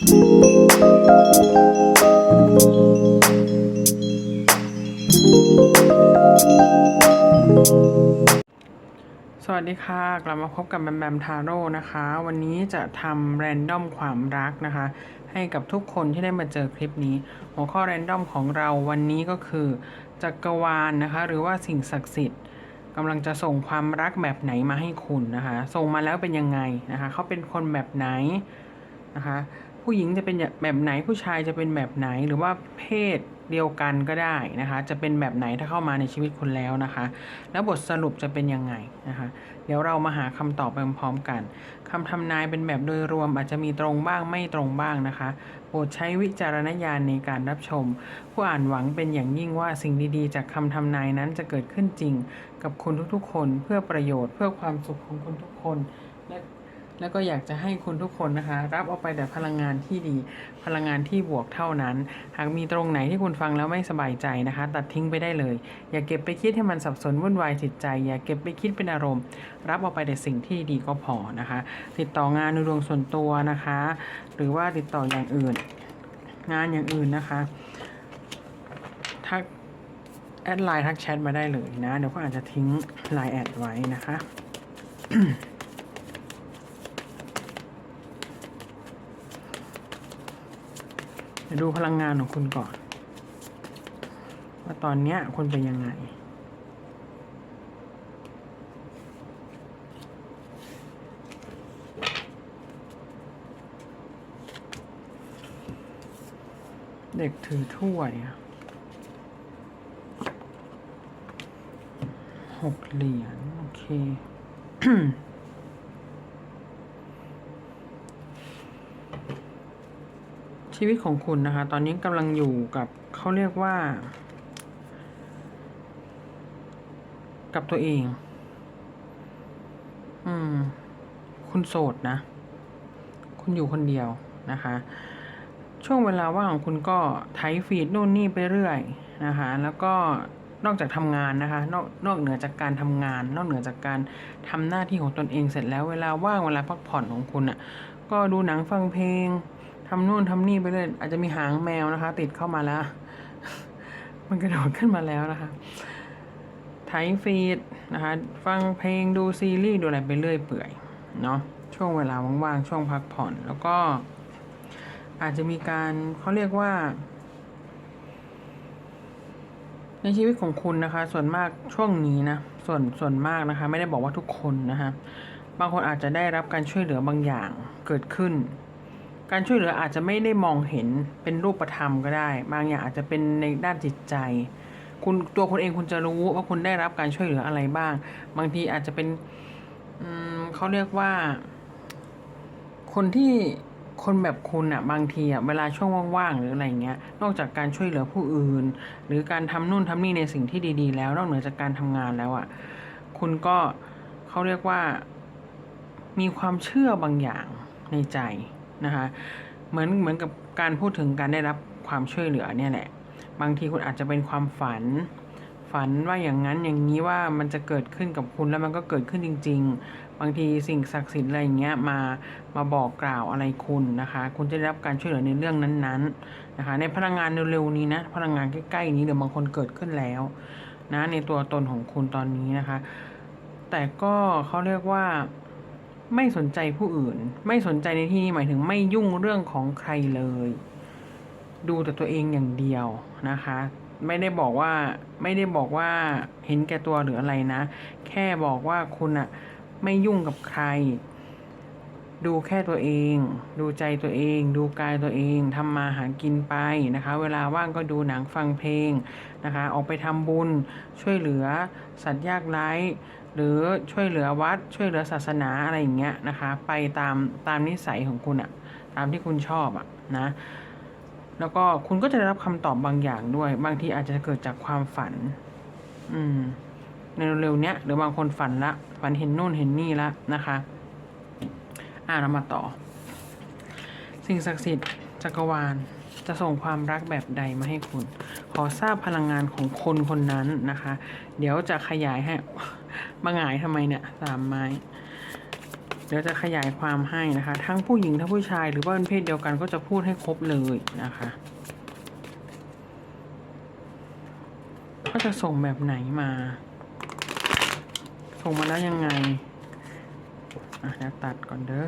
สวัสดีค่ะ กลับมาพบกับแบมแบมทาโร่นะคะ วันนี้จะทำแรนดอมความรักนะคะ ให้กับทุกคนที่ได้มาเจอคลิปนี้ หัวข้อแรนดอมของเราวันนี้ก็คือ จักรวาลนะคะ หรือว่าสิ่งศักดิ์สิทธิ์กำลังจะส่งความรักแบบไหนมาให้คุณนะคะ ส่งมาแล้วเป็นยังไงนะคะ เขาเป็นคนแบบไหนนะคะ ผู้หญิงจะเป็นแบบไหนผู้ชายจะเป็นแบบไหนหรือว่าเพศเดียวกันก็ได้นะคะ จะเป็นแบบไหนถ้าเข้ามาในชีวิตคุณแล้วนะคะ แล้วบทสรุปจะเป็นยังไงนะคะ เดี๋ยวเรามาหาคำตอบไปพร้อมๆกันคำทำนายเป็นแบบโดยรวมอาจจะมีตรงบ้างไม่ตรงบ้างนะคะโปรดใช้วิจารณญาณในการรับชม ผู้อ่านหวังเป็นอย่างยิ่งว่าสิ่งดีๆ จากคำทำนายนั้นจะเกิดขึ้นจริง กับคุณทุกๆ คนเพื่อประโยชน์เพื่อความสุขของคุณทุกคน แล้วก็อยากจะให้คุณทุกคนนะคะ รับเอาไปแต่พลังงานที่ดี พลังงานที่บวกเท่านั้น หากมีตรงไหนที่คุณฟังแล้วไม่สบายใจนะคะ ตัดทิ้งไปได้เลย อย่าเก็บไปคิดให้มันสับสนวุ่นวายจิตใจ อย่าเก็บไปคิดเป็นอารมณ์ รับเอาไปแต่สิ่งที่ดีก็พอนะคะ ติดต่องานในดวงส่วนตัวนะคะ หรือว่าติดต่ออย่างอื่น งานอย่างอื่นนะคะทักแอดไลน์ทักแชทมาได้เลยนะ เดี๋ยวก็อาจจะทิ้งไลน์แอดไว้นะคะ ดี๋ยวดูพลังงานของคุณก่อน ว่าตอนเนี้ยคุณเป็นยังไงเด็กถือถ้วยหกเหรียญ โอเค ชีวิตของคุณนะคะ ตอนนี้กำลังอยู่กับเขาเรียกว่า กับตัวเอง อืม คุณโสดนะ คุณอยู่คนเดียวนะคะ ช่วงเวลาว่างของคุณก็ไถฟีดนู่นนี่ไปเรื่อยนะคะ แล้วก็นอกจากทำงานนะคะ นอกนอกเหนือจากการทำงาน นอกเหนือจากการทำหน้าที่ของตนเองเสร็จแล้วเวลาว่างเวลาพักผ่อนของคุณอะ่ะ ก็ดูหนังฟังเพลง ทำนู่นทำนี่ไปเรื่อยอาจจะมีหางแมวนะคะ ติดเข้ามาแล้ว มันกระโดดขึ้นมาแล้วนะคะไถฟีดนะคะ ฟังเพลงดูซีรีส์ดูอะไรไปเรื่อยเปื่อยเนาะช่วงเวลาว่างๆช่วงพักผ่อน แล้วก็ อาจจะมีการเขาเรียกว่า ในชีวิตของคุณนะคะ ส่วนมากช่วงนี้นะส่วนส่วนมากนะคะ ไม่ได้บอกว่าทุกคนนะคะบางคนอาจจะได้รับการช่วยเหลือบางอย่างเกิดขึ้น การช่วยเหลืออาจจะไม่ได้มองเห็นเป็นรูปธรรมก็ได้ บางอย่างอาจจะเป็นในด้านจิตใจ คุณตัวคุณเองคุณจะรู้ว่าคุณได้รับการช่วยเหลืออะไรบ้าง บางทีอาจจะเป็นเขาเรียกว่า คนที่คนแบบคุณอะบางทีอะเวลาช่วงว่างๆหรืออะไรเงี้ย นอกจากการช่วยเหลือผู้อื่น หรือการทำนู่นทำนี่ในสิ่งที่ดี ๆ แล้ว นอกเหนือจากการทำงานแล้วอะคุณก็เขาเรียกว่ามีความเชื่อบางอย่างในใจ นะคะเหมือนเหมือนกับการพูดถึงการได้รับความช่วยเหลือเนี่ยแหละ บางทีคุณอาจจะเป็นความฝัน ฝันว่าอย่างนั้นอย่างนี้ว่ามันจะเกิดขึ้นกับคุณแล้วมันก็เกิดขึ้นจริง ๆ บางทีสิ่งศักดิ์สิทธิ์อะไรอย่างเงี้ยมามาบอกกล่าวอะไรคุณนะคะ คุณจะได้รับการช่วยเหลือในเรื่องนั้นๆนะคะ ในพลังงานเร็วๆนี้นะพลังงานใกล้ๆนี้หรือบางคนเกิดขึ้นแล้วนะในตัวตนของคุณตอนนี้นะคะ แต่ก็เขาเรียกว่า ไม่สนใจผู้อื่น ไม่สนใจในที่นี้หมายถึงไม่ยุ่งเรื่องของใครเลย ดูแต่ตัวเองอย่างเดียวนะคะ ไม่ได้บอกว่าไม่ได้บอกว่าเห็นแก่ตัวหรืออะไรนะ แค่บอกว่าคุณอะไม่ยุ่งกับใคร ดูแค่ตัวเอง ดูใจตัวเอง ดูกายตัวเองทำมาหากินไปนะคะ เวลาว่างก็ดูหนังฟังเพลงนะคะ ออกไปทำบุญช่วยเหลือสัตว์ยากไร้หรือช่วยเหลือวัดช่วยเหลือศาสนาอะไรอย่างเงี้ยนะคะ ไปตามตามนิสัยของคุณอะตามที่คุณชอบอะนะแล้วก็คุณก็จะได้รับคำตอบบางอย่างด้วย บางทีอาจจะเกิดจากความฝัน อืมในเร็วๆเนี้ยหรือบางคนฝันละฝันเห็นนู่นเห็นนี่ละนะคะ อ่าเรามาต่อ สิ่งศักดิ์สิทธิ์จักรวาลจะส่งความรักแบบใดมาให้คุณ ขอทราบพลังงานของคนคนนั้นนะคะ เดี๋ยวจะขยายให้มาหงายทำไมเนี่ยสามไม้ เดี๋ยวจะขยายความให้นะคะ ทั้งผู้หญิงทั้งผู้ชายหรือว่าเป็นเพศเดียวกันก็จะพูดให้ครบเลยนะคะก็จะส่งแบบไหนมา ส่งมาแล้วยังไง อะเดี๋ยวตัดก่อนเด้อ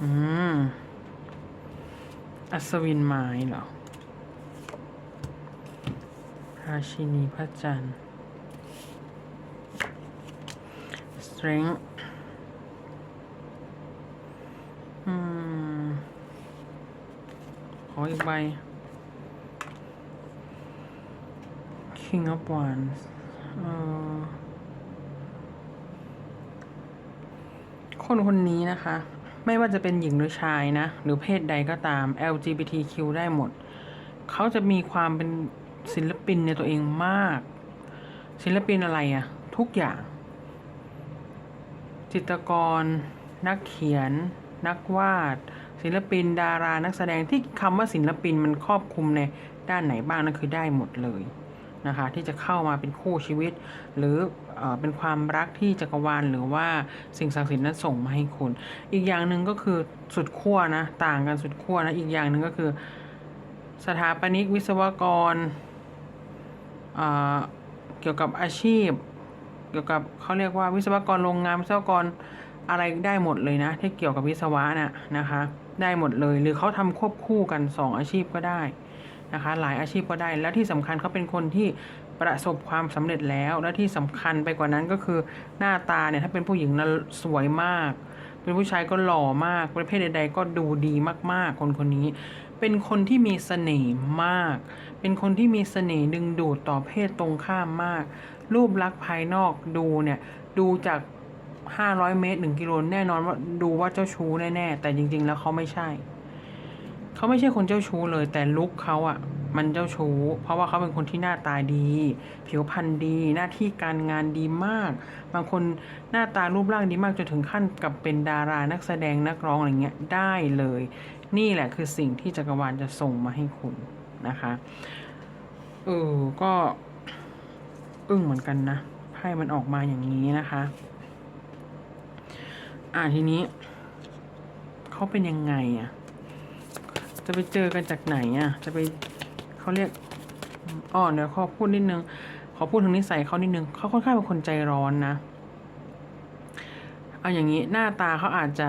อืมอัศวินไม้เหรอราชินีพระจันทร์ strength อืมขออีกใบ king of wands คนคนนี้นะคะ ไม่ว่าจะเป็นหญิงหรือชายนะ หรือเพศใดก็ตาม LGBTQ ได้หมด เขาจะมีความเป็นศิลปินในตัวเองมาก ศิลปินอะไรอะทุกอย่าง จิตรกร นักเขียน นักวาด ศิลปินดารานักแสดงที่คำว่าศิลปินมันครอบคลุมในด้านไหนบ้างนั่นคือได้หมดเลย นะคะที่จะเข้ามาเป็นคู่ชีวิต หรือเอเป็นความรักที่จักรวาลหรือว่าสิ่งศักดิ์สิทธิ์นั้นส่งมาให้คุณ อีกอย่างหนึ่งก็คือสุดขั้วนะต่างกันสุดขั้วนะอีกอย่างหนึ่งก็คือ สถาปนิกวิศวกรเเกี่ยวกับอาชีพ เกี่ยวกับเขาเรียกว่าวิศวกรโรงงานวิศวกรอะไรได้หมดเลยนะ ที่เกี่ยวกับวิศวะน่ะนะคะ ได้หมดเลย หรือเขาทำควบคู่กันสองอาชีพก็ได้ นะคะ หลายอาชีพก็ได้ แล้วที่สำคัญเขาเป็นคนที่ประสบความสำเร็จแล้ว และที่สำคัญไปกว่านั้นก็คือหน้าตาเนี่ยถ้าเป็นผู้หญิงนะสวยมาก เป็นผู้ชายก็หล่อมากป็นเพศใด ๆ ก็ดูดีมากๆ คนคนนี้ เป็นคนที่มีเสน่ห์มาก เป็นคนที่มีเสน่ห์ดึงดูดต่อเพศตรงข้ามมาก รูปลักษณ์ภายนอกดูเนี่ยดูจาก500 เมตร 1 กิโลแน่นอนว่าดูว่าเจ้าชู้แน่ ๆ แต่จริง ๆ แล้วเขาไม่ใช่ เขาไม่ใช่คนเจ้าชู้เลย แต่ลุคเขาอะมันเจ้าชู้ เพราะว่าเขาเป็นคนที่หน้าตาดี ผิวพรรณดี หน้าที่การงานดีมาก บางคนหน้าตารูปร่างดีมากจนถึงขั้นกับเป็นดารานักแสดงนักร้องอะไรเงี้ยได้เลย นี่แหละคือสิ่งที่จักรวาลจะส่งมาให้คุณนะคะเออก็อึ้งเหมือนกันนะไพ่มันออกมาอย่างนี้นะคะ อ่าทีนี้เขาเป็นยังไงอะ่ะ จะไปเจอกันจากไหนอะ จะไปเขาเรียกอ๋อเดี๋ยวขอพูดนิดนึง ขอพูดถึงนิสัยเขานิดนึงเขาค่อนข้างเป็นคนใจร้อนนะ เอาอย่างนี้หน้าตาเขาอาจจะ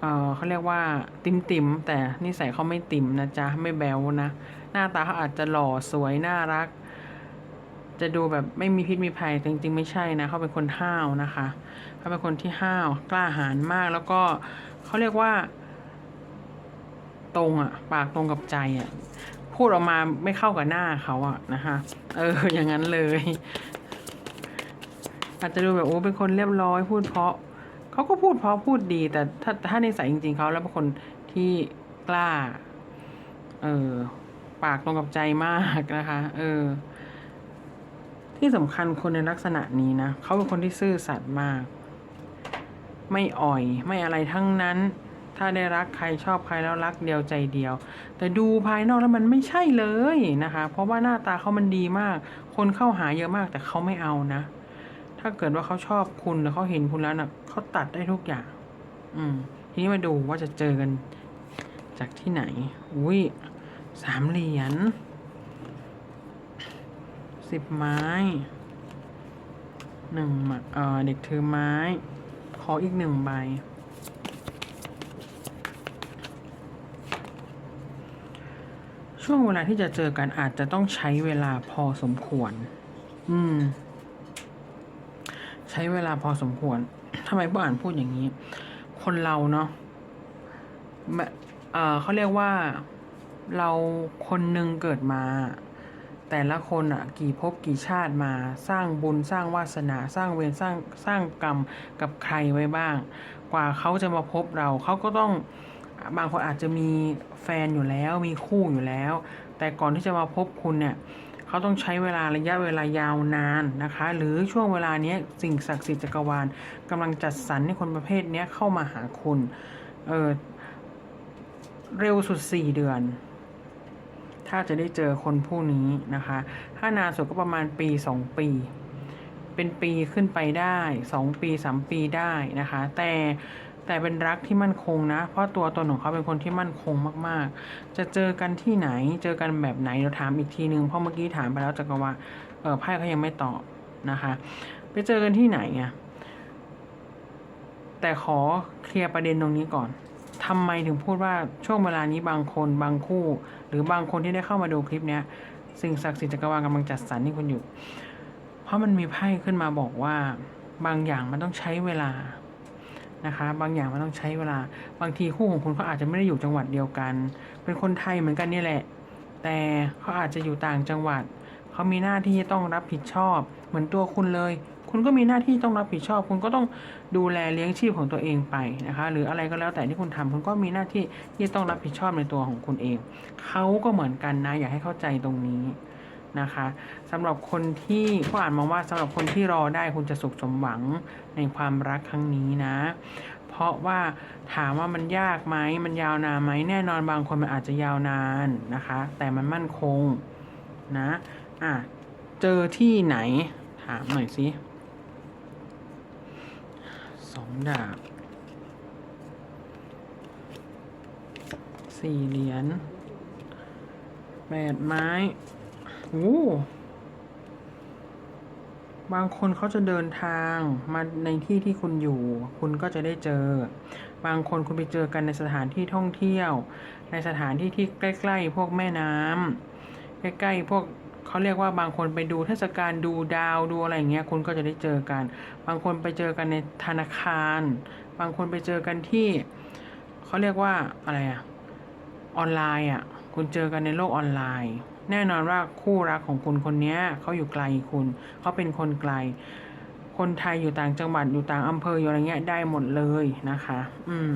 เออเขาเรียกว่าติมติมแต่นิสัยเขาไม่ติมนะจ๊ะไม่แบวนะ หน้าตาเขาอาจจะหล่อสวยน่ารัก จะดูแบบไม่มีพิษมีภัยแต่จริงๆ ไม่ใช่นะเขาเป็นคนห้าวนะคะเขาเป็นคนที่ห้าวกล้าหาญมากแล้วก็ เขาเรียกว่า ตรงอะปากตรงกับใจอะพูดออกมาไม่เข้ากับหน้าเขาอะนะคะเออ อย่างนั้นเลย อาจจะดูแบบโอ้เป็นคนเรียบร้อย พูดเพราะเขาก็พูดเพราะพูดดี แต่ถ้าถ้าในสายจริง ๆเขาแล้วเป็นคนที่กล้า เออปากตรงกับใจมากนะคะ เออ ที่สำคัญคนในลักษณะนี้นะเขาเป็นคนที่ซื่อสัตย์มาก ไม่อ่อย ไม่อะไรทั้งนั้น ถ้าได้รักใครชอบใครแล้วรักเดียวใจเดียว แต่ดูภายนอกแล้วมันไม่ใช่เลยนะคะ เพราะว่าหน้าตาเขามันดีมาก คนเข้าหาเยอะมากแต่เขาไม่เอานะ ถ้าเกิดว่าเขาชอบคุณหรือเขาเห็นคุณแล้วนะเขาตัดได้ทุกอย่าง อืม ทีนี้มาดูว่าจะเจอกัน จากที่ไหน อุ้ยสามเหรียญสิบไม้หนึ่งมาเออเด็กถือไม้ ขออีกหนึ่งใบ ช่วงเวลาที่จะเจอกันอาจจะต้องใช้เวลาพอสมควร อืม ใช้เวลาพอสมควรทำไมผู้อ่านพูดอย่างนี้ คนเราเนาะเออเขาเรียกว่าเราคนหนึ่งเกิดมา แต่ละคนอะกี่ภพกี่ชาติมาสร้างบุญสร้างวาสนาสร้างเวรสร้างสร้างกรรมกับใครไว้บ้าง กว่าเขาจะมาพบเราเขาก็ต้องบางคนอาจจะมีแฟนอยู่แล้วมีคู่อยู่แล้ว แต่ก่อนที่จะมาพบคุณเนี่ยเขาต้องใช้เวลาระยะเวลายาวนานนะคะ หรือช่วงเวลานี้สิ่งศักดิ์สิทธิ์จักรวาลกำลังจัดสรรให้คนประเภทนี้เข้ามาหาคุณเออเร็วสุดสี่เดือน ถ้าจะได้เจอคนผู้นี้นะคะ ถ้านานสุดก็ประมาณปีสองปี เป็นปีขึ้นไปได้สองปีสามปีได้นะคะ แต่แต่เป็นรักที่มั่นคงนะ เพราะตัวตนของเขาเป็นคนที่มั่นคงมาก ๆ จะเจอกันที่ไหน เจอกันแบบไหนเราถามอีกทีนึง เพราะเมื่อกี้ถามไปแล้วจักรวาเออไพ่เขายังไม่ตอบนะคะ ไปเจอกันที่ไหนอะแต่ขอเคลียร์ประเด็นตรงนี้ก่อน ทำไมถึงพูดว่าช่วงเวลานี้บางคนบางคู่ หรือบางคนที่ได้เข้ามาดูคลิปเนี้ยสิ่งศักดิ์สิทธิ์จักรวาลกำลังจัดสรรให้คุณอยู่ เพราะมันมีไพ่ขึ้นมาบอกว่าบางอย่างมันต้องใช้เวลานะคะ บางอย่างมันต้องใช้เวลา บางทีคู่ของคุณเขาอาจจะไม่ได้อยู่จังหวัดเดียวกัน เป็นคนไทยเหมือนกันนี่แหละ แต่เขาอาจจะอยู่ต่างจังหวัด เขามีหน้าที่ต้องรับผิดชอบ เหมือนตัวคุณเลย คุณก็มีหน้าที่ต้องรับผิดชอบ คุณก็ต้องดูแลเลี้ยงชีพของตัวเองไปนะคะ หรืออะไรก็แล้วแต่ที่คุณทำคุณก็มีหน้าที่ที่ต้องรับผิดชอบในตัวของคุณเอง เขาก็เหมือนกันนะ อยากให้เข้าใจตรงนี้นะคะสำหรับคนที่ผู้อ่านมองว่าสำหรับคนที่รอได้คุณจะสุขสมหวังในความรักครั้งนี้นะ เพราะว่าถามว่ามันยากไหมมันยาวนานไหมแน่นอนบางคนมันอาจจะยาวนานนะคะ แต่มันมั่นคงนะอะเจอที่ไหนถามหน่อยสิ สองดาบสี่เหรียญแปดไม้โอ้บางคนเขาจะเดินทางมาในที่ที่คุณอยู่ คุณก็จะได้เจอ บางคนคุณไปเจอกันในสถานที่ท่องเที่ยว ในสถานที่ที่ใกล้ ๆ พวกแม่น้ำใกล้ ๆ พวก เขาเรียกว่าบางคนไปดูเทศกาลดูดาวดูอะไรอย่างเงี้ยคุณก็จะได้เจอกัน บางคนไปเจอกันในธนาคาร บางคนไปเจอกันที่เขาเรียกว่าอะไรอะออนไลน์อะคุณเจอกันในโลกออนไลน์ แน่นอนว่าคู่รักของคุณคนนี้เขาอยู่ไกลคุณเขาเป็นคนไกล คนไทยอยู่ต่างจังหวัดอยู่ต่างอำเภออยู่อะไรเงี้ยได้หมดเลยนะคะ อืม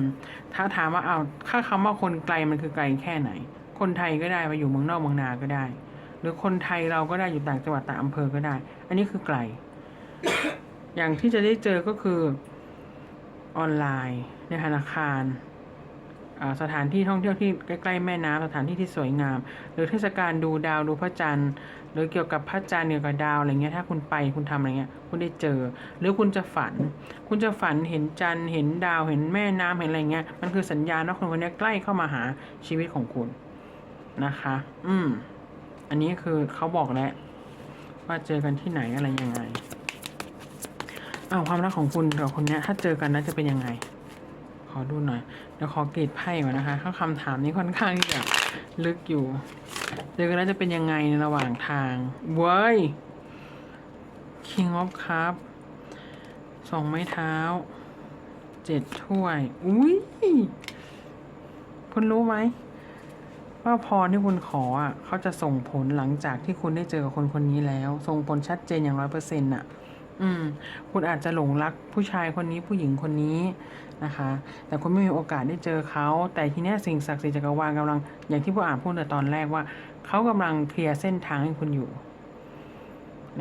ถ้าถามว่าเอาถ้าคำว่าคนไกลมันคือไกลแค่ไหน คนไทยก็ได้ไปอยู่เมืองนอกเมืองนาก็ได้ หรือคนไทยเราก็ได้อยู่ต่างจังหวัดต่างอำเภอก็ได้ อันนี้คือไกล อย่างที่จะได้เจอก็คือออนไลน์ในธนาคารสถานที่ท่องเที่ยวที่ใกล้ๆแม่น้ำสถานที่ที่สวยงาม หรือเทศกาลดูดาวดูพระจันทร์ หรือเกี่ยวกับพระจันทร์เกี่ยวกับดาวอะไรเงี้ยถ้าคุณไปคุณทำอะไรเงี้ยคุณได้เจอ หรือคุณจะฝัน คุณจะฝันเห็นจันทร์เห็นดาวเห็นแม่น้ำเห็นอะไรเงี้ยมันคือสัญญาณว่าคนคนนี้ใกล้เข้ามาหาชีวิตของคุณนะคะ อืม อันนี้คือเขาบอกแล้วว่าเจอกันที่ไหนอะไรยังไงอ้าวความรักของคุณกับคนเนี้ย ถ้าเจอกันแล้วจะเป็นยังไง ขอดูหน่อยเดี๋ยวขอกรีดไพ่ก่อนนะคะข้าคำถามนี้ค่อนข้างที่จะลึกอยู่ เจอกันแล้วจะเป็นยังไงในระหว่างทางเว้ย King of Cup สองไม้เท้าเจ็ดถ้วย อุ้ยคุณรู้ไหม ว่าพรที่คุณขออะเขาจะส่งผลหลังจากที่คุณได้เจอกับคนคนนี้แล้ว ส่งผลชัดเจนอย่างร้อยเปอร์เซ็นต์อะ อืม คุณอาจจะหลงรักผู้ชายคนนี้ผู้หญิงคนนี้นะคะ แต่คุณไม่มีโอกาสได้เจอเขา แต่ทีเนี้ยสิ่งศักดิ์สิทธิ์จักรวาลกำลัง อย่างที่ผู้อ่านพูดในตอนแรกว่าเขากำลังเคลียร์เส้นทางให้คุณอยู่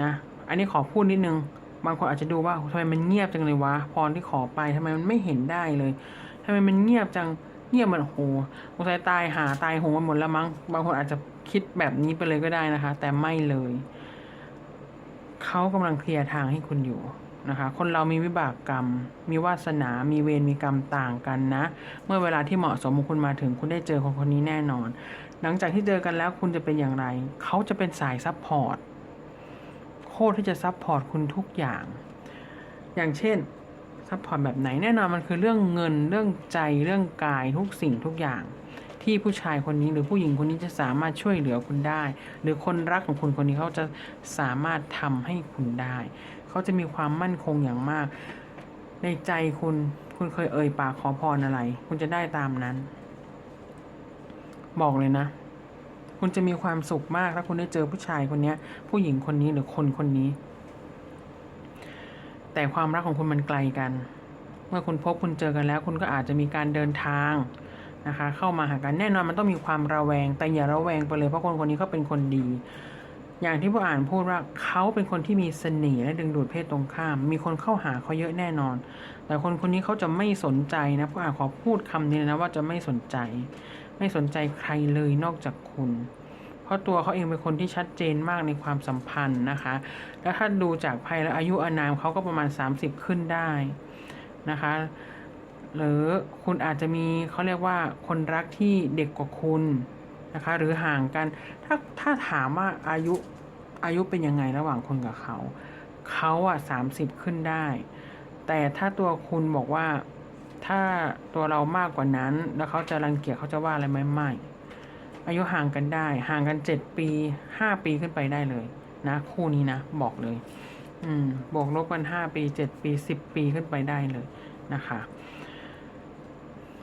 นะ อันนี้ขอพูดนิดนึง บางคนอาจจะดูว่าทำไมมันเงียบจังเลยวะพรที่ขอไปทำไมมันไม่เห็นได้เลยทำไมมันเงียบจัง เงียบเหมือนโหสงสัยตายหาตายโหงกันหมดแล้วมั้ง บางคนอาจจะคิดแบบนี้ไปเลยก็ได้นะคะ แต่ไม่เลย เขากำลังเคลียร์ทางให้คุณอยู่นะคะ คนเรามีวิบากกรรม มีวาสนา มีเวร มีกรรมต่างกันนะ เมื่อเวลาที่เหมาะสมของคุณมาถึงคุณได้เจอคนคนนี้แน่นอน หลังจากที่เจอกันแล้วคุณจะเป็นอย่างไร เขาจะเป็นสายซัพพอร์ต โคตรที่จะซัพพอร์ตคุณทุกอย่าง อย่างเช่น ซัพพอร์ตแบบไหนแน่นอนมันคือเรื่องเงินเรื่องใจเรื่องกายทุกสิ่งทุกอย่าง ที่ผู้ชายคนนี้หรือผู้หญิงคนนี้จะสามารถช่วยเหลือคุณได้ หรือคนรักของคุณคนนี้เขาจะสามารถทำให้คุณได้ เขาจะมีความมั่นคงอย่างมาก ในใจคุณคุณเคยเอ่ยปากขอพรอะไร คุณจะได้ตามนั้น บอกเลยนะ คุณจะมีความสุขมากถ้าคุณได้เจอผู้ชายคนนี้ผู้หญิงคนนี้หรือคนคนนี้ แต่ความรักของคุณมันไกลกัน เมื่อคุณพบคุณเจอกันแล้ว คุณก็อาจจะมีการเดินทางนะคะ เข้ามาหากันแน่นอนมันต้องมีความระแวง แต่อย่าระแวงไปเลยเพราะคนคนนี้เขาเป็นคนดี อย่างที่ผู้อ่านพูดว่าเขาเป็นคนที่มีเสน่ห์และดึงดูดเพศตรงข้าม มีคนเข้าหาเขาเยอะแน่นอน แต่คนคนนี้เขาจะไม่สนใจนะผู้อ่านขอพูดคำนี้นะว่าจะไม่สนใจ ไม่สนใจใครเลยนอกจากคุณ เพราะตัวเขาเองเป็นคนที่ชัดเจนมากในความสัมพันธ์นะคะ แล้วถ้าดูจากภัยและอายุอานามเขาก็ประมาณ 30 ขึ้นได้นะคะ หรือคุณอาจจะมีเขาเรียกว่าคนรักที่เด็กกว่าคุณนะคะ หรือห่างกัน ถ้าถ้าถามว่าอายุอายุเป็นยังไงระหว่างคุณกับเขา เขาอะสามสิบขึ้นได้ แต่ถ้าตัวคุณบอกว่าถ้าตัวเรามากกว่านั้น แล้วเขาจะรังเกียจเขาจะว่าอะไรไหมไม่ อายุห่างกันได้ ห่างกันเจ็ดปีห้าปีขึ้นไปได้เลย นะ คู่นี้นะ บอกเลย อืมบวกลบกันห้าปีเจ็ดปีสิบปีขึ้นไปได้เลยนะคะ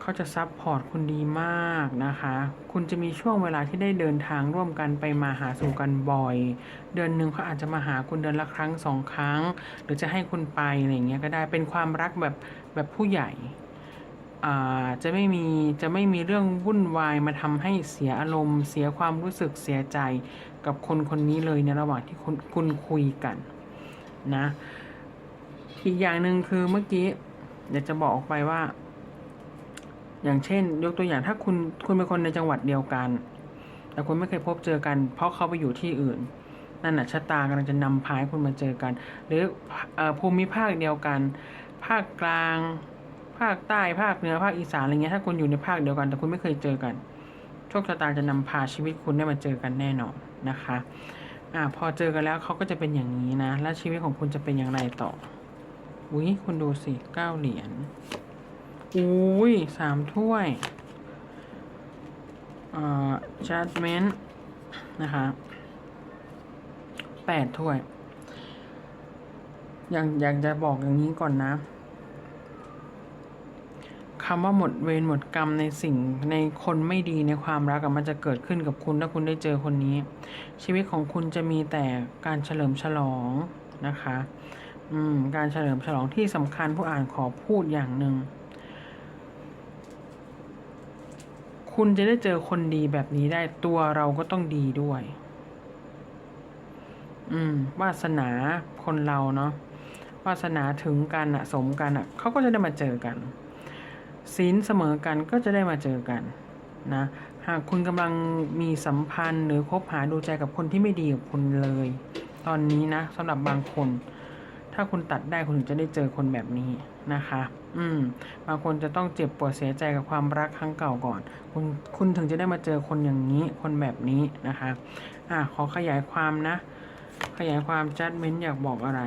เขาจะซับพอร์ตคุณดีมากนะคะ คุณจะมีช่วงเวลาที่ได้เดินทางร่วมกันไปมาหาสู่กันบ่อย เดือนหนึ่งเขาอาจจะมาหาคุณเดือนละครั้งสองครั้ง หรือจะให้คุณไปอะไรเงี้ยก็ได้เป็นความรักแบบแบบผู้ใหญ่ จะไม่มีจะไม่มีเรื่องวุ่นวายมาทำให้เสียอารมณ์ เสียความรู้สึกเสียใจกับคนคนนี้เลยในระหว่างที่คุณคุณคุยกันนะอีกอย่างหนึ่งคือเมื่อกี้อยากจะบอกออกไปว่า อย่างเช่น ยกตัวอย่างถ้าคุณคุณเป็นคนในจังหวัดเดียวกัน แต่คุณไม่เคยพบเจอกัน เพราะเขาไปอยู่ที่อื่นนั่นน่ะชะตากำลังจะนำพาให้คุณมาเจอกัน หรืออภูมิภาคเดียวกัน ภาคกลาง ภาคใต้ภาคเหนือภาคอีสานอะไรเงี้ยถ้าคุณอยู่ในภาคเดียวกัน แต่คุณไม่เคยเจอกันโชคชะตาจะนำพาชีวิตคุณได้มาเจอกันแน่นอนนะคะอ่าพอเจอกันแล้วเขาก็จะเป็นอย่างนี้นะ และชีวิตของคุณจะเป็นอย่างไรต่ออุ้ยคุณดูสิเก้าเหรียญอุ้ยสามถ้วยเอ่อ judgment นะคะแปดถ้วย อยากอยากจะบอกอย่างนี้ก่อนนะ คำว่าหมดเวรหมดกรรมในสิ่งในคนไม่ดีในความรักมันจะเกิดขึ้นกับคุณถ้าคุณได้เจอคนนี้ ชีวิตของคุณจะมีแต่การเฉลิมฉลองนะคะอืมการเฉลิมฉลองที่สำคัญผู้อ่านขอพูดอย่างหนึ่งคุณจะได้เจอคนดีแบบนี้ได้ตัวเราก็ต้องดีด้วย อืม วาสนาคนเราเนาะวาสนาถึงกันอะสมกันอะเขาก็จะได้มาเจอกัน ศีลเสมอกันก็จะได้มาเจอกันนะหากคุณกำลังมีสัมพันธ์หรือคบหาดูใจกับคนที่ไม่ดีกับคุณเลย ตอนนี้นะสำหรับบางคน ถ้าคุณตัดได้คุณถึงจะได้เจอคนแบบนี้นะคะ อืม บางคนจะต้องเจ็บปวดเสียใจกับความรักครั้งเก่าก่อน คุณคุณถึงจะได้มาเจอคนอย่างนี้ คนแบบนี้นะคะ อะขอขยายความนะ ขยายความจัดเม้นอยากบอกอะไร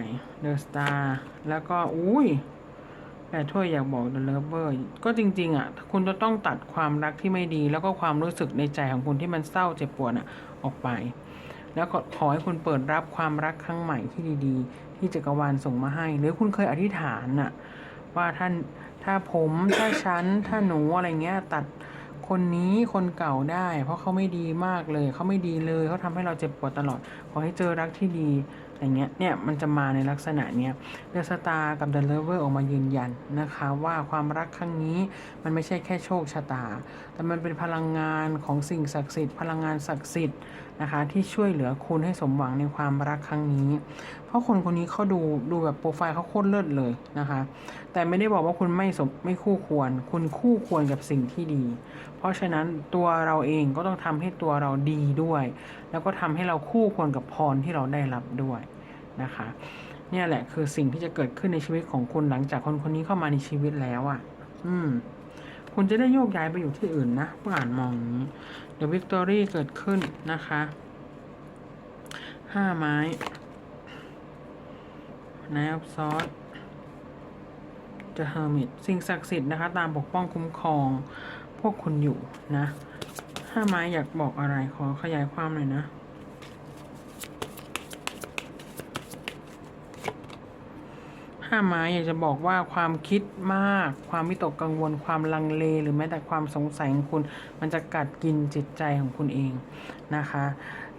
The Star แล้วก็อุ้ย แต่ถ้วยอยากบอก The Lover ก็จริง ๆอะคุณจะต้องตัดความรักที่ไม่ดี แล้วก็ความรู้สึกในใจของคุณที่มันเศร้าเจ็บปวดอะออกไป แล้วก็ขอให้คุณเปิดรับความรักครั้งใหม่ที่ดี ๆ ที่จักรวาลส่งมาให้ หรือคุณเคยอธิษฐานน่ะว่าท่านถ้าผมถ้าฉันถ้าหนูอะไรเงี้ยตัดคนนี้คนเก่าได้ เพราะเขาไม่ดีมากเลย เขาไม่ดีเลยเขาทำให้เราเจ็บปวดตลอด ขอให้เจอรักที่ดี อย่างเงี้ยเนี่ยมันจะมาในลักษณะเนี้ยเดอะสตาร์กับเดอะเลเวอร์ออกมายืนยันนะคะว่าความรักครั้งนี้มันไม่ใช่แค่โชคชะตา แต่มันเป็นพลังงานของสิ่งศักดิ์สิทธิ์พลังงานศักดิ์สิทธิ์นะคะที่ช่วยเหลือคุณให้สมหวังในความรักครั้งนี้ เพราะคนคนนี้เขาดูดูแบบโปรไฟล์เขาโคตรเลิศเลยนะคะ แต่ไม่ได้บอกว่าคุณไม่สมไม่คู่ควร คุณคู่ควรกับสิ่งที่ดี เพราะฉะนั้นตัวเราเองก็ต้องทำให้ตัวเราดีด้วย แล้วก็ทำให้เราคู่ควรกับพรที่เราได้รับด้วยนะคะเนี่ยแหละคือสิ่งที่จะเกิดขึ้นในชีวิตของคุณหลังจากคนคนนี้เข้ามาในชีวิตแล้วอะ่ะ อืม คุณจะได้โยกย้ายไปอยู่ที่อื่นนะผู้อ่านมองอย่างนี้ The Victory เกิดขึ้นนะคะห้าไม้ Knight of Swords The Hermit สิ่งศักดิ์สิทธิ์นะคะ ตามปกป้องคุ้มครอง พวกคุณอยู่นะ ห้าไม้อยากบอกอะไรขอขยายความหน่อยนะ ห้าไม้อยากจะบอกว่าความคิดมาก ความวิตกกังวล ความลังเล หรือแม้แต่ความสงสัยของคุณ มันจะกัดกินจิตใจของคุณเองนะคะ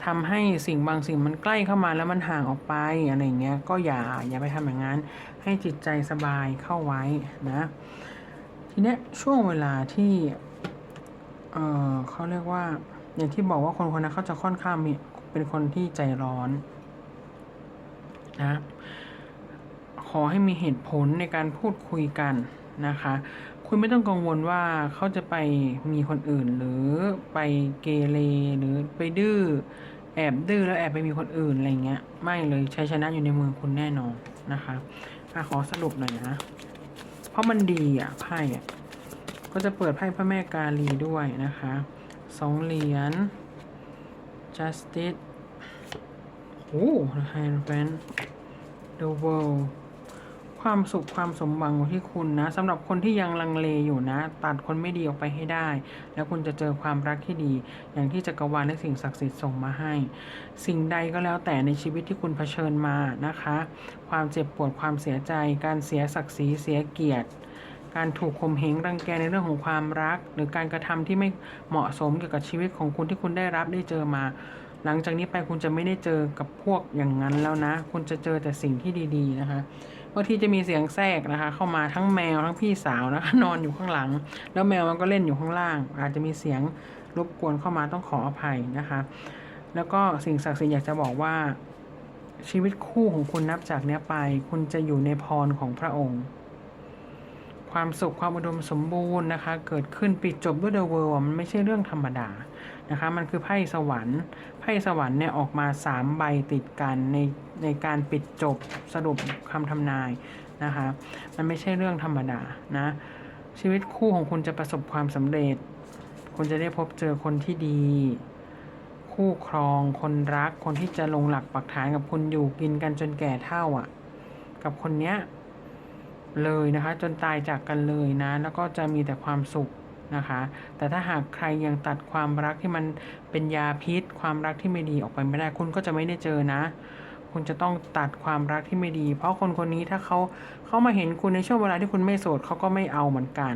ทำให้สิ่งบางสิ่งมันใกล้เข้ามาแล้วมันห่างออกไปอะไรเงี้ยก็อย่าอย่าไปทำอย่างนั้น ให้จิตใจสบายเข้าไว้นะ ทีเนี้ยช่วงเวลาที่ เออเขาเรียกว่า อย่างที่บอกว่าคนคนนั้นเขาจะค่อนข้างมีเป็นคนที่ใจร้อน นะ ขอให้มีเหตุผลในการพูดคุยกันนะคะ คุณไม่ต้องกังวลว่าเขาจะไปมีคนอื่น หรือไปเกเรหรือไปดื้อแอบดื้อแล้วแอบไปมีคนอื่นอะไรเงี้ย ไม่เลยชัยชนะอยู่ในมือคุณแน่นอนนะคะอะขอสรุปหน่อยนะ เพราะมันดีอะไพ่อะ ก็จะเปิดไพ่พระแม่กาลีด้วยนะคะสองเหรียญ justice โอ้ไฮแฟน the world ความสุขความสมหวังอยู่ที่คุณนะสำหรับคนที่ยังลังเลอยู่นะ ตัดคนไม่ดีออกไปให้ได้ แล้วคุณจะเจอความรักที่ดี อย่างที่จักรวาลและสิ่งศักดิ์สิทธิ์ส่งมาให้ สิ่งใดก็แล้วแต่ในชีวิตที่คุณเผชิญมานะคะ ความเจ็บปวดความเสียใจ การเสียศักดิ์ศรีเสียเกียรติ การถูกข่มเหงรังแกในเรื่องของความรัก หรือการกระทำที่ไม่เหมาะสมเกี่ยวกับชีวิตของคุณที่คุณได้รับได้เจอมา หลังจากนี้ไปคุณจะไม่ได้เจอกับพวกอย่างนั้นแล้วนะ คุณจะเจอแต่สิ่งที่ดี ๆ นะคะบางทีจะมีเสียงแทรกนะคะ เข้ามาทั้งแมวทั้งพี่สาวนะคะนอนอยู่ข้างหลัง แล้วแมวมันก็เล่นอยู่ข้างล่าง อาจจะมีเสียงรบกวนเข้ามาต้องขออภัยนะคะ แล้วก็สิ่งศักดิ์สิทธิ์อยากจะบอกว่าชีวิตคู่ของคุณนับจากนี้ไป คุณจะอยู่ในพรของพระองค์ ความสุขความอุดมสมบูรณ์นะคะ เกิดขึ้นปิดจบด้วยเดอะเวิลด์มันไม่ใช่เรื่องธรรมดานะคะ มันคือไพ่สวรรค์ ไพ่สวรรค์เนี่ยออกมาสามใบติดกันในในการปิดจบสรุปคำทำนายนะคะ มันไม่ใช่เรื่องธรรมดานะ ชีวิตคู่ของคุณจะประสบความสำเร็จ คุณจะได้พบเจอคนที่ดี คู่ครอง คนรัก คนที่จะลงหลักปักฐานกับคุณอยู่กินกันจนแก่เท่าอะ กับคนเนี้ย เลยนะคะ จนตายจากกันเลยนะ แล้วก็จะมีแต่ความสุขนะคะ แต่ถ้าหากใครยังตัดความรักที่มันเป็นยาพิษ ความรักที่ไม่ดีออกไปไม่ได้ คุณก็จะไม่ได้เจอนะ คุณจะต้องตัดความรักที่ไม่ดี เพราะคนคนนี้ถ้าเขาเขามาเห็นคุณในช่วงเวลาที่คุณไม่โสดเขาก็ไม่เอาเหมือนกัน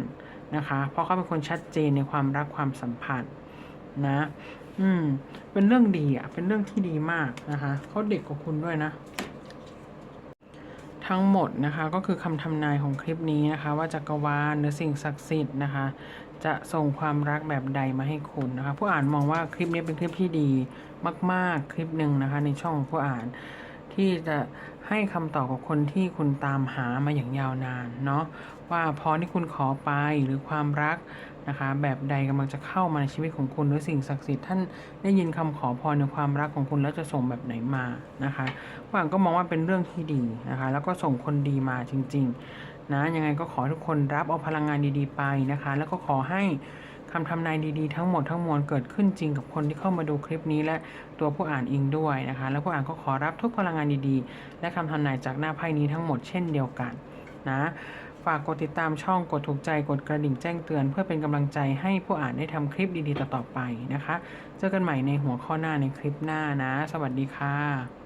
นะคะ เพราะเขาเป็นคนชัดเจนในความรักความสัมพันธ์นะ อืม เป็นเรื่องดีอะ เป็นเรื่องที่ดีมากนะคะเขาเด็กกว่าคุณด้วยนะ ทั้งหมดนะคะก็คือคำทำนายของคลิปนี้นะคะ ว่าจักรวาลหรือสิ่งศักดิ์สิทธิ์นะคะ จะส่งความรักแบบใดมาให้คุณนะคะ ผู้อ่านมองว่าคลิปนี้เป็นคลิปที่ดีมาก ๆ คลิปหนึ่งนะคะ ในช่องของผู้อ่านที่จะ ให้คำตอบกับคนที่คุณตามหามาอย่างยาวนานเนาะว่าพรที่คุณขอไปหรือความรักนะคะ แบบใดกำลังจะเข้ามาในชีวิตของคุณหรือสิ่งศักดิ์สิทธิ์ท่านได้ยินคำขอพรในความรักของคุณแล้วจะส่งแบบไหนมานะคะว่านก็มองว่าเป็นเรื่องที่ดีนะคะ แล้วก็ส่งคนดีมาจริง ๆ นะยังไงก็ขอทุกคนรับเอาพลังงานดีๆไปนะคะ แล้วก็ขอให้ คำทำนายดีๆทั้งหมดทั้งมวลเกิดขึ้นจริงกับคนที่เข้ามาดูคลิปนี้และตัวผู้อ่านเองด้วยนะคะ แล้วผู้อ่านก็ขอรับทุกพลังงานดีๆ และคำทำนายจากหน้าไพ่นี้ทั้งหมดเช่นเดียวกันนะฝากกดติดตามช่องกดถูกใจกดกระดิ่งแจ้งเตือนเพื่อเป็นกำลังใจให้ผู้อ่านได้ทำคลิปดีๆต่อๆไปนะคะ เจอกันใหม่ในหัวข้อหน้าในคลิปหน้านะ สวัสดีค่ะ